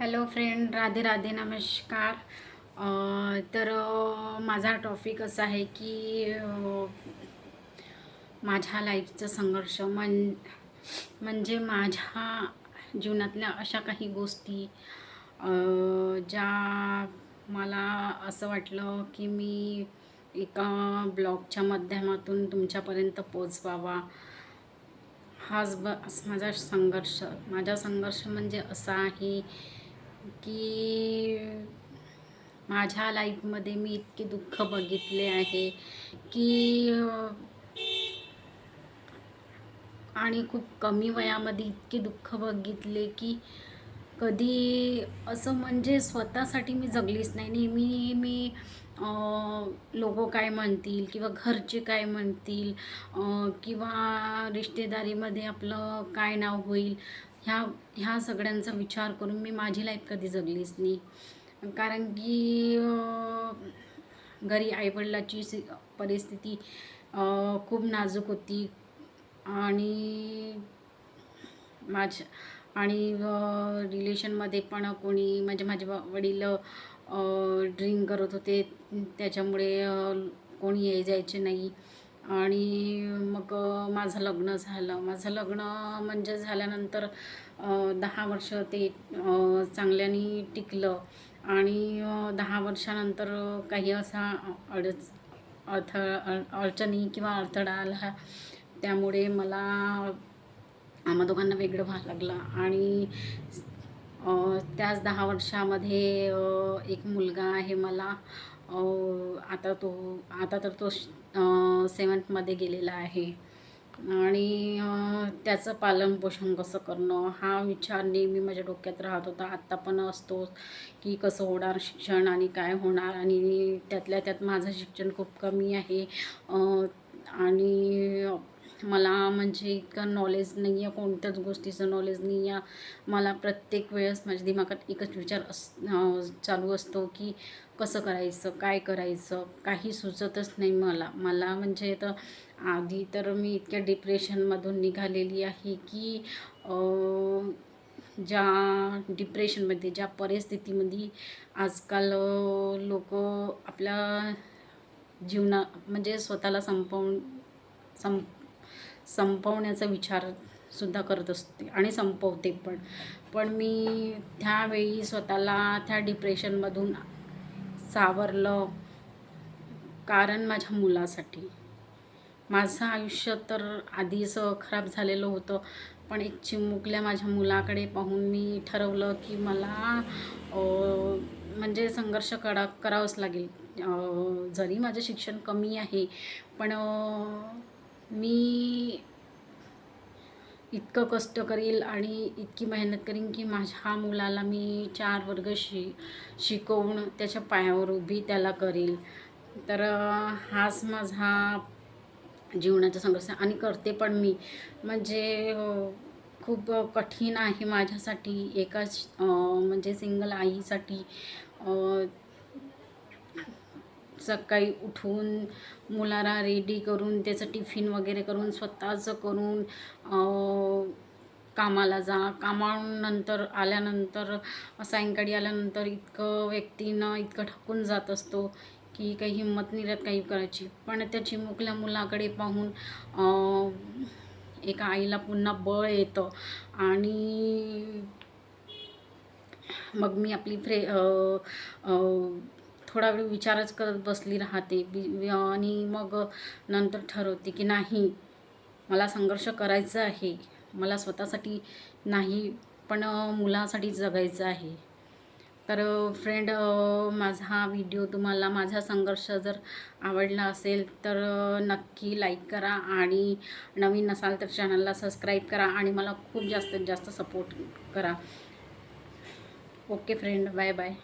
Hello friend Radhe Radhe नमस्कार. तर माझा टॉपिक असा आहे की माझ्या लाईफचा संघर्ष मन म्हणजे माझ्या जीवनातल्या अशा काही गोष्टी ज्या मला असं वाटलं की मी एका ब्लॉगच्या माध्यमातून तुमच्यापर्यंत पोचवावा हाच ब माझा संघर्ष माझा संघर्ष म्हणजे असा आहे की माझ्या लाईफमध्ये मी इतके दुःख बघितले आहे की आणि खूप कमी वयामध्ये इतके दुःख बघितले की कधी असं म्हणजे स्वतःसाठी मी जगलीच नाही. नेहमी मी लोक काय म्हणतील किंवा घरचे काय म्हणतील किंवा रिश्तेदारीमध्ये आपलं काय नाव होईल ह्या ह्या सगळ्यांचा विचार करून मी माझी लाईफ कधी जगलीच नाही. कारण की घरी आईवडिलाची परिस्थिती खूप नाजूक होती. आणि माझ्या आणि रिलेशनमध्ये पण कोणी म्हणजे माझे वडील ड्रिंक करत होते. त्याच्यामुळे कोणी ये जायचे नाही. आणि मग माझं लग्न झालं. माझं लग्न म्हणजे झाल्यानंतर दहा वर्ष ते चांगल्याने टिकलं. आणि दहा वर्षानंतर काही असा अडच अडथ अडचणी किंवा अडथळा आला त्यामुळे मला आम्हा दोघांना वेगळं व्हायला लागलं. आणि त्याच दहा वर्षामध्ये एक मुलगा आहे मला आता तो आता तर तो सेवन्थमध्ये गेलेला आहे. आणि त्याचं पालनपोषण कसं करणं हा विचार नेहमी माझ्या डोक्यात राहत होता. आत्ता पण असतो की कसं होणार शिक्षण आणि काय होणार. आणि त्यातल्या त्यात माझं शिक्षण खूप कमी आहे. आणि मला म्हणजे इतकं नॉलेज नाही आहे कोणत्याच गोष्टीचं नॉलेज नाही आहे मला प्रत्येक वेळेस माझ्या दिमागात एकच विचार अस चालू असतो की कसं करायचं काय करायचं काही सुचतच नाही मला. मला म्हणजे तर आधी तर मी इतक्या डिप्रेशनमधून निघालेली आहे की ज्या डिप्रेशनमध्ये ज्या परिस्थितीमध्ये आजकाल लोक आपल्या जीवना म्हणजे स्वतःला संपवून सं संपवण्याचा विचार सुद्धा करत असते आणि संपवते पण. पण मी त्यावेळी स्वतःला त्या डिप्रेशनमधून सावरलं कारण माझ्या मुलासाठी. माझं आयुष्य तर आधीच खराब झालेलं होतं पण एक चिमुकल्या माझ्या मुलाकडे पाहून मी ठरवलं की मला म्हणजे संघर्ष करा करावंच लागेल. जरी माझं शिक्षण कमी आहे पण मी इतकं कष्ट करील आणि इतकी मेहनत करीन की माझ्या मुलाला मी चार वर्ग शि शिकवून त्याच्या पायावर उभी त्याला करील. तर हाच माझा जीवनाचा संघर्ष आणि करते पण मी. म्हणजे खूप कठीण आहे माझ्यासाठी एकाच म्हणजे सिंगल आईसाठी सकाळी उठून मुलाला रेडी करून त्याचं टिफिन वगैरे करून स्वतःचं करून कामाला जा. कामानंतर आल्यानंतर सायंकाळी आल्यानंतर इतकं व्यक्तीनं इतकं ठकून जात असतो की काही हिंमत नाही राहत काही करायची. पण त्या चिमुकल्या मुलाकडे पाहून एका आईला पुन्हा बळ येतं. आणि मग मी आपली फ्रे आ, आ, थोडा वेळ विचारच करत बसली राहते. बी- आणि मग नंतर ठरवते की नाही मला संघर्ष करायचा आहे. मला स्वतःसाठी नाही पण मुलासाठी जगायचं आहे. तर फ्रेंड माझा हा व्हिडिओ तुम्हाला माझा संघर्ष जर आवडला असेल तर नक्की लाईक करा आणि नवीन नसाल तर चॅनलला सबस्क्राईब करा आणि मला खूप जास्तीत जास्त सपोर्ट करा. Okay friend bye bye